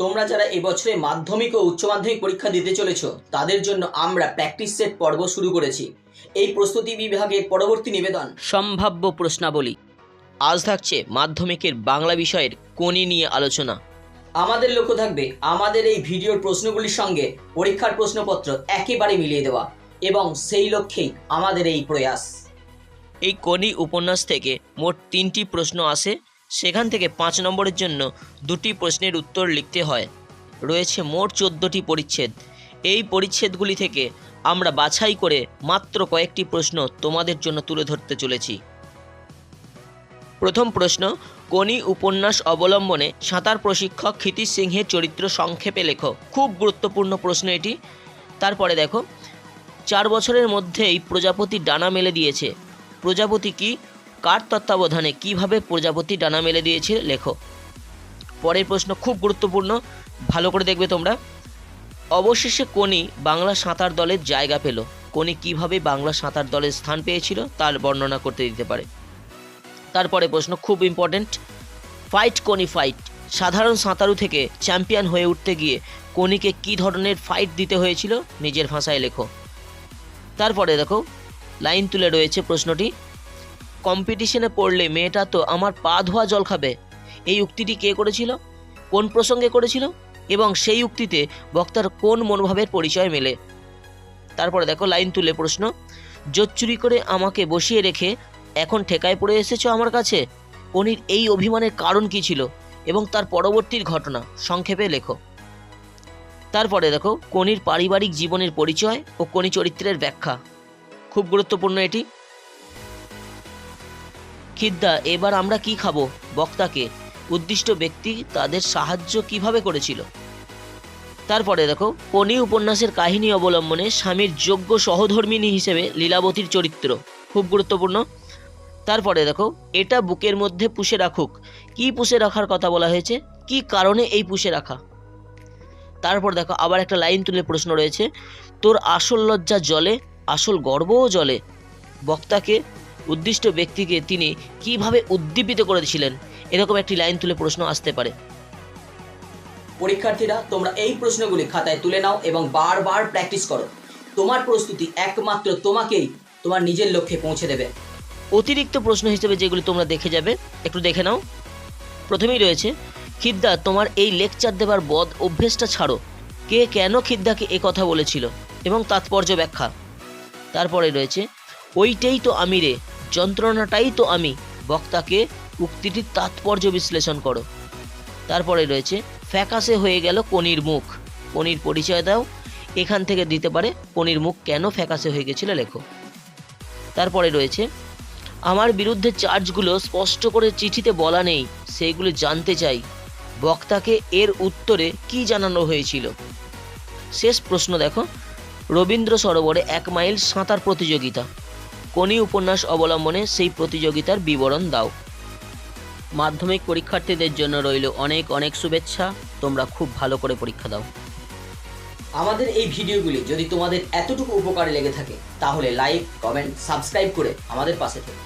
তোমরা যারা এবছরে মাধ্যমিক ও উচ্চ মাধ্যমিক পরীক্ষা দিতে চলেছ তাদের জন্য আমরা প্র্যাকটিস সেট পর্ব শুরু করেছি। এই প্রস্তুতি বিভাগের পরবর্তী নিবেদন। সম্ভাব্য প্রশ্নাবলী। আজ থাকছে মাধ্যমিকের বাংলা বিষয়ের কোনি নিয়ে আলোচনা। আমাদের লক্ষ্য থাকবে আমাদের এই ভিডিওর প্রশ্নগুলির সঙ্গে পরীক্ষার প্রশ্নপত্র একেবারে মিলিয়ে দেওয়া এবং সেই লক্ষ্যেই আমাদের এই প্রয়াস। এই কোনি উপন্যাস থেকে মোট তিনটি প্রশ্ন আসে। সেখান থেকে পাঁচ নম্বরের জন্য দুটি প্রশ্নের উত্তর লিখতে হয়। রয়েছে মোট চোদ্দোটি পরিচ্ছেদ। এই পরিচ্ছেদগুলি থেকে আমরা বাছাই করে মাত্র কয়েকটি প্রশ্ন তোমাদের জন্য তুলে ধরতে চলেছি। প্রথম প্রশ্ন কোনি উপন্যাস অবলম্বনে সাঁতার প্রশিক্ষক ক্ষিতিশ সিংহের চরিত্র সংক্ষেপে লেখো। খুব গুরুত্বপূর্ণ প্রশ্ন এটি। তারপরে দেখো, চার বছরের মধ্যেই প্রজাপতি ডানা মেলে দিয়েছে। প্রজাপতি কি? কার তত্ত্বাবধানে কীভাবে প্রজাপতি ডানা মেলে দিয়েছে, লেখো। পরের প্রশ্ন খুব গুরুত্বপূর্ণ, ভালো করে দেখবে তোমরা। অবশেষে কোনি বাংলা সাঁতার দলের জায়গা পেল। কোনি কীভাবে বাংলা সাঁতার দলের স্থান পেয়েছিল, তার বর্ণনা করতে দিতে পারে। তারপরে প্রশ্ন খুব ইম্পর্ট্যান্ট ফাইট কোনি ফাইট সাধারণ সাঁতারু থেকে চ্যাম্পিয়ন হয়ে উঠতে গিয়ে কোনিকে কী ধরনের ফাইট দিতে হয়েছিল, নিজের ভাষায় লেখো। তারপরে দেখো লাইন তুলে রয়েছে প্রশ্নটি। কম্পিটিশনে পড়লে মেয়েটা তো আমার পা ধোয়া জল খাবে। এই উক্তিটি কে করেছিল? কোন প্রসঙ্গে করেছিল? এবং সেই উক্তিতে বক্তার কোন মনোভাবের পরিচয় মেলে? তারপরে দেখো, লাইন তুলে প্রশ্ন, জোর চুরি করে আমাকে বসিয়ে রেখে এখন ঠেকায় পড়ে এসেছ আমার কাছে? কনির এই অভিমানের কারণ কি ছিল? এবং তার পরবর্তীর ঘটনা সংক্ষেপে লেখো। তারপরে দেখো, কনির পারিবারিক জীবনের পরিচয় ও কনি চরিত্রের ব্যাখ্যা। খুব গুরুত্বপূর্ণ এটি। খিদ্দা, এবার আমরা কি খাব? বক্তাকে। উদ্দিষ্ট ব্যক্তি তাদের সাহায্য কীভাবে করেছিল? তারপরে দেখো কনি উপন্যাসের কাহিনী অবলম্বনে স্বামীর যোগ্য সহধর্মিণী হিসেবে লীলাবতীর চরিত্র। খুব গুরুত্বপূর্ণ। তারপরে দেখো, এটা বুকের মধ্যে পুষে রাখুক। কি পুষে রাখার কথা বলা হয়েছে? কি কারণে এই পুষে রাখা? তারপর দেখো, আবার একটা লাইন তুলে প্রশ্ন রয়েছে, তোর আসল লজ্জা জলে, আসল গর্বও জলে। বক্তাকে উদ্দিষ্ট ব্যক্তিকে তিনি কীভাবে উদ্দীপিত করেছিলেন? এরকম একটি লাইন তুলে প্রশ্ন আসতে পারে। পরীক্ষার্থীরা তোমরা এই প্রশ্নগুলি খাতায় তুলে নাও এবং বারবার প্র্যাকটিস করো। তোমার প্রস্তুতি একমাত্র তোমাকেই তোমার নিজের লক্ষ্যে পৌঁছে দেবে। অতিরিক্ত প্রশ্ন হিসেবে যেগুলি তোমরা দেখে যাবে একটু দেখে নাও। প্রথমেই রয়েছে খিদ্দা তোমার এই লেকচার দেবার বদ অভ্যেসটা ছাড়ো। কে কেন খিদ্দাকে এ কথা বলেছিল? এবং তাৎপর্য ব্যাখ্যা। তারপরে রয়েছে ওইটাই তো আমি রে যন্ত্রণাটাই তো আমি। বক্তাকে উক্তিটির তাৎপর্য বিশ্লেষণ করো। তারপরে রয়েছে ফ্যাকাসে হয়ে গেল কনির মুখ। কনির পরিচয় দাও। এখান থেকে দিতে পারে, কনির মুখ কেন ফ্যাকাসে হয়ে গেছিল লেখো। তারপরে রয়েছে, আমার বিরুদ্ধে চার্জগুলো স্পষ্ট করে চিঠিতে বলা নেই, সেইগুলো জানতে চাই। বক্তাকে এর উত্তরে কি জানানো হয়েছিল? শেষ প্রশ্ন দেখো, রবীন্দ্র সরোবরে এক মাইল সাঁতার প্রতিযোগিতা। কোনি উপন্যাস অবলম্বনে সেই প্রতিযোগিতার বিবরণ দাও। মাধ্যমিক পরীক্ষার্থীদের জন্য রইল অনেক অনেক শুভেচ্ছা, তোমরা খুব ভালো করে পরীক্ষা দাও। আমাদের এই ভিডিওগুলি যদি তোমাদের এতটুকু উপকারে লেগে থাকে, তাহলে লাইক কমেন্ট সাবস্ক্রাইব করে আমাদের পাশে থেকো।